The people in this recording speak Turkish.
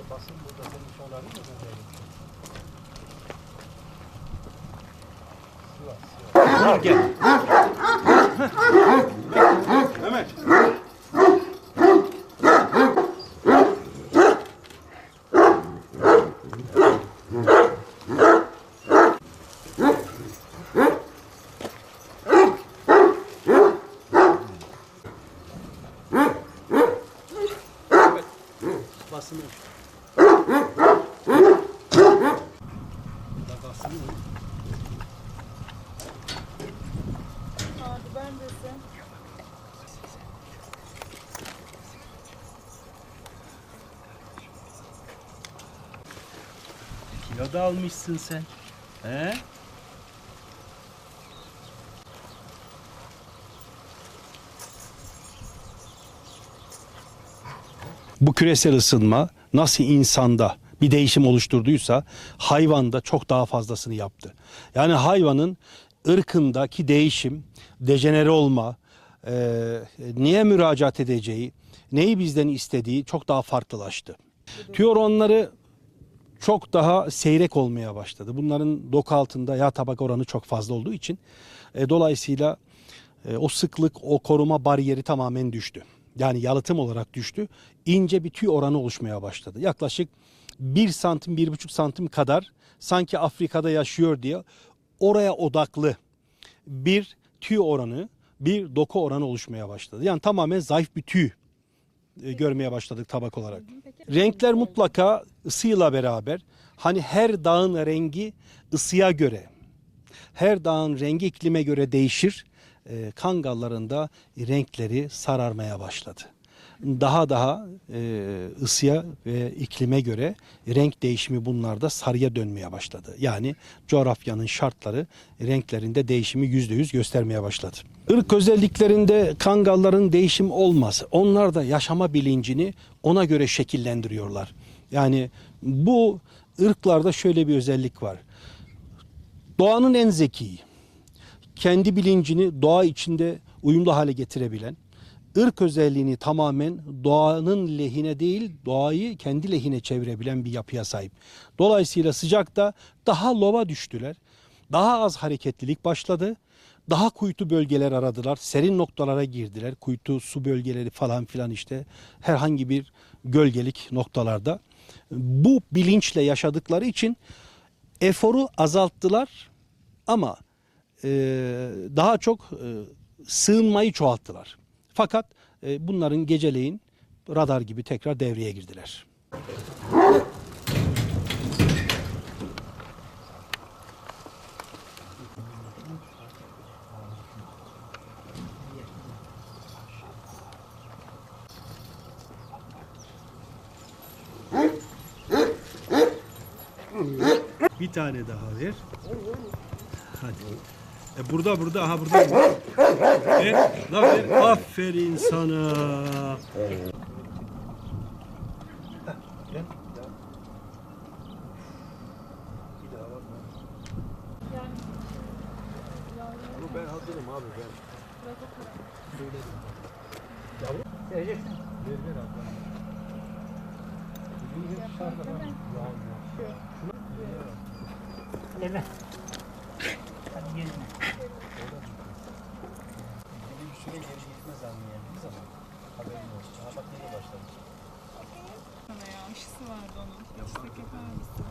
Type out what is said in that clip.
De basın burada senin onarım da ben de Sivas, Sivas. Gel. Mehmet. Basını. Hadi ben de sen. Kilo da almışsın sen. He? Bu küresel ısınma nasıl insanda bir değişim oluşturduysa hayvanda çok daha fazlasını yaptı. Yani hayvanın ırkındaki değişim, dejenere olma, e, niye müracaat edeceği, neyi bizden istediği çok daha farklılaştı. Tüy oranları çok daha seyrek olmaya başladı. Bunların doku altında yağ tabak oranı çok fazla olduğu için e, dolayısıyla e, o sıklık, o koruma bariyeri tamamen düştü. Yani yalıtım olarak düştü. İnce bir tüy oranı oluşmaya başladı. Yaklaşık 1 santim, 1,5 santim kadar sanki Afrika'da yaşıyor diye oraya odaklı bir tüy oranı, bir doku oranı oluşmaya başladı. Yani tamamen zayıf bir tüy e, görmeye başladık tabak olarak. Renkler mutlaka ısıyla beraber hani her dağın rengi ısıya göre her dağın rengi iklime göre değişir. E, Kangalların da renkleri sararmaya başladı. Daha daha e, ısıya ve iklime göre renk değişimi bunlarda sarıya dönmeye başladı. Yani coğrafyanın şartları renklerinde değişimi yüzde yüz göstermeye başladı. Irk özelliklerinde kangalların değişim olmaz. Onlar da yaşama bilincini ona göre şekillendiriyorlar. Yani bu ırklarda şöyle bir özellik var. Doğanın en zeki, kendi bilincini doğa içinde uyumlu hale getirebilen, ırk özelliğini tamamen doğanın lehine değil, doğayı kendi lehine çevirebilen bir yapıya sahip. Dolayısıyla sıcakta daha lova düştüler. Daha az hareketlilik başladı. Daha kuytu bölgeler aradılar. Serin noktalara girdiler. Kuytu su bölgeleri falan filan işte herhangi bir gölgelik noktalarda. Bu bilinçle yaşadıkları için eforu azalttılar ama e, daha çok e, sığınmayı çoğalttılar. Fakat e, bunların geceleyin radar gibi tekrar devreye girdiler. Bir tane daha ver. Hadi. E burada burada aha burada. Ver, la ver. Aferin sana. Ben hazırım abi ben. Söyledim. Yavrum. Vereceksin. Ver ver abi. Bugün aşısı vardı onun. İstek yapar mısın?